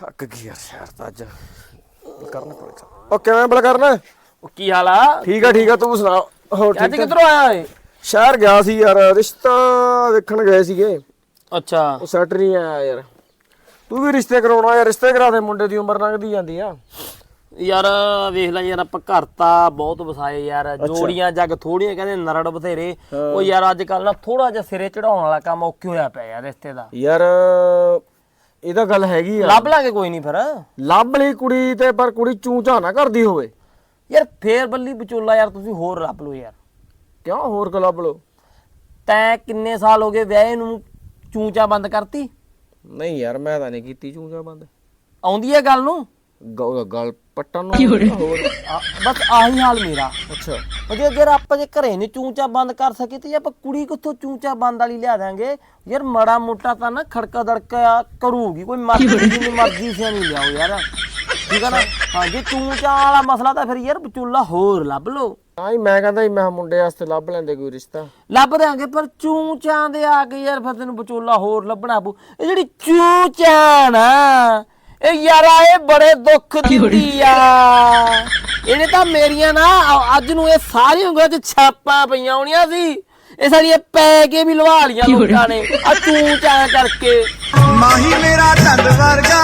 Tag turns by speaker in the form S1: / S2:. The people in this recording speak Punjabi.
S1: ਥੱਕ ਗਈ ਯਾਰ ਸ਼ਹਿਰ ਤਾਂ ਅੱਜ। ਕਰਨ ਕੋਲ ਉਹ ਕਿਵੇਂ ਬਲ ਕਰਨਾ
S2: ਉਹ ਕੀ ਹਾਲ ਆ?
S1: ਠੀਕ ਆ ਠੀਕ ਆ ਤੂੰ ਸੁਣਾ। ਹੋਰ
S2: ਅੱਜ
S1: ਠੀਕ ਆ?
S2: ਕਿੱਧਰੋਂ ਆਇਆ ਓਏ?
S1: ਸ਼ਹਿਰ ਗਿਆ ਸੀ ਯਾਰ ਰਿਸ਼ਤਾ ਵੇਖਣ ਗਏ ਸੀਗੇ।
S2: ਅੱਛਾ।
S1: ਉਹ ਸੈਟ ਨਹੀਂ ਆਇਆ ਯਾਰ। ਤੂੰ ਵੀ ਰਿਸ਼ਤੇ ਕਰਾਉਣਾ ਯਾਰ ਰਿਸ਼ਤੇ ਕਰਾ ਦੇ ਮੁੰਡੇ ਦੀ ਉਮਰ ਲੰਘਦੀ ਜਾਂਦੀ ਆ।
S2: ਯਾਰ ਵੇਖ ਲੈ ਯਾਰ ਆਪਾਂ ਘਰ ਤਾਂ ਬਹੁਤ ਵਸਾਏ ਯਾਰ। ਜੋੜੀਆਂ ਜੱਗ ਥੋੜੀਆਂ ਕਹਿੰਦੇ ਨਰੜ ਬਥੇਰੇ। ਉਹ ਯਾਰ ਅੱਜ ਕੱਲ ਨਾ ਥੋੜਾ ਜਿਹਾ ਸਿਰੇ ਚੜਾਉਣ ਵਾਲਾ ਕੰਮ ਔਖੇ ਹੋਇਆ ਪਿਆ ਯਾਰ ਰਿਸ਼ਤੇ ਦਾ।
S1: ਯਾਰ ਇਹ ਤਾਂ ਗੱਲ ਹੈਗੀ ਆ।
S2: ਲੱਭ ਲਾਂਗੇ ਕੋਈ ਨਹੀਂ ਫਿਰ।
S1: ਲੱਭ ਲਈ ਕੁੜੀ ਤੇ ਪਰ ਕੁੜੀ ਚੂੰ ਝਾਂ ਨਾ ਕਰਦੀ ਹੋਵੇ।
S2: ਯਾਰ ਫੇਰ ਬੱਲੀ ਵਿਚੋਲਾ ਯਾਰ ਤੁਸੀਂ ਹੋਰ ਲੱਭ ਲਓ ਯਾਰ।
S1: ਕਿਉਂ ਹੋਰ ਕੋ ਲੱਭ ਲੋ
S2: ਤੈਂ ਕਿੰਨੇ ਸਾਲ ਹੋ ਗਏ ਵਿਆਹੇ ਨੂੰ ਚੂਚਾ ਬੰਦ ਕਰਤੀ?
S1: ਨਹੀਂ ਯਾਰ ਮੈਂ ਤਾਂ ਨਹੀਂ ਕੀਤੀ ਚੂੰ ਝਾਂ ਬੰਦ।
S2: ਆਉਂਦੀ ਹੈ ਗੱਲ ਨੂੰ?
S1: ਗ- ਗਲ ਪੱਟਣ ਨੂੰ ਹੋਰ।
S2: ਆ- ਬਸ ਆਹੀ ਹਾਲ ਮੇਰਾ।
S1: ਅੱਛਾ।
S2: ਉਹ ਜੇ ਅਗਰ ਆਪਾਂ ਜੇ ਘਰੇ ਨਹੀਂ ਚੂਚਾ ਬੰਦ ਕਰ ਸਕੇ ਤੇ ਆਪਾਂ ਕੁੜੀ ਕਿੱਥੋਂ ਚੂਚਾ ਬੰਦ ਵਾਲੀ ਲਿਆ ਦਾਂਗੇ ਯਾਰ ਮੜਾ ਮੋਟਾ ਤਾਂ ਨਾ ਖੜਕਾ ਦੜਕਾ ਕਰੂਗੀ। ਕੋਈ ਮਰਜ਼ੀ ਜਿੰਨੀ ਮਰਜ਼ੀ ਸੇ ਨਹੀਂ ਲਿਆਓ ਯਾਰ। ਠੀਕ ਹੈ ਨਾ? ਹਾਂ ਜੇ ਚੂਚਾ ਵਾਲਾ ਮਸਲਾ ਤਾਂ ਫਿਰ ਯਾਰ ਵਿਚੋਲਾ ਹੋਰ ਲੱਭ ਲਓ।
S1: ਤਾਂ ਹੀ ਮੈਂ ਕਹਿੰਦਾ ਸੀ ਮੈਂ ਕਿਹਾ ਮੁੰਡੇ ਵਾਸਤੇ ਲੱਭ ਲੈਂਦੇ ਕੋਈ ਰਿਸ਼ਤਾ।
S2: ਲੱਭ ਦਿਆਂਗੇ ਪਰ ਚੂਚਾਂ ਦੇ ਆ ਕੇ ਯਾਰ ਫਿਰ ਤੈਨੂੰ ਵਿਚੋਲਾ ਹੋਰ ਲੱਭਣਾ ਪਊ। ਇਹ ਜਿਹੜੀ ਚੂਚਾਂ ਨਾ ਇਹ ਯਾਰਾ ਇਹ ਬੜੇ ਦੁੱਖ ਦਿੰਦੀ ਆ। ਇਹਨੇ ਤਾਂ ਮੇਰੀਆਂ ਨਾ ਅੱਜ ਨੂੰ ਇਹ ਸਾਰੀ ਉਂਗਲਾਂ 'ਚ ਛਾਪਾਂ ਪਈਆਂ ਹੋਣੀਆਂ ਸੀ। ਇਹ ਸਾਡੀਆਂ ਪੈ ਕੇ ਵੀ ਲਵਾ ਲੀਆਂ ਲੋਕਾਂ ਨੇ। ਆ ਚੂਚਾਂ ਕਰਕੇ।
S3: ਮਾਹੀ ਮੇਰਾ ਚੰਦ ਵਰਗਾ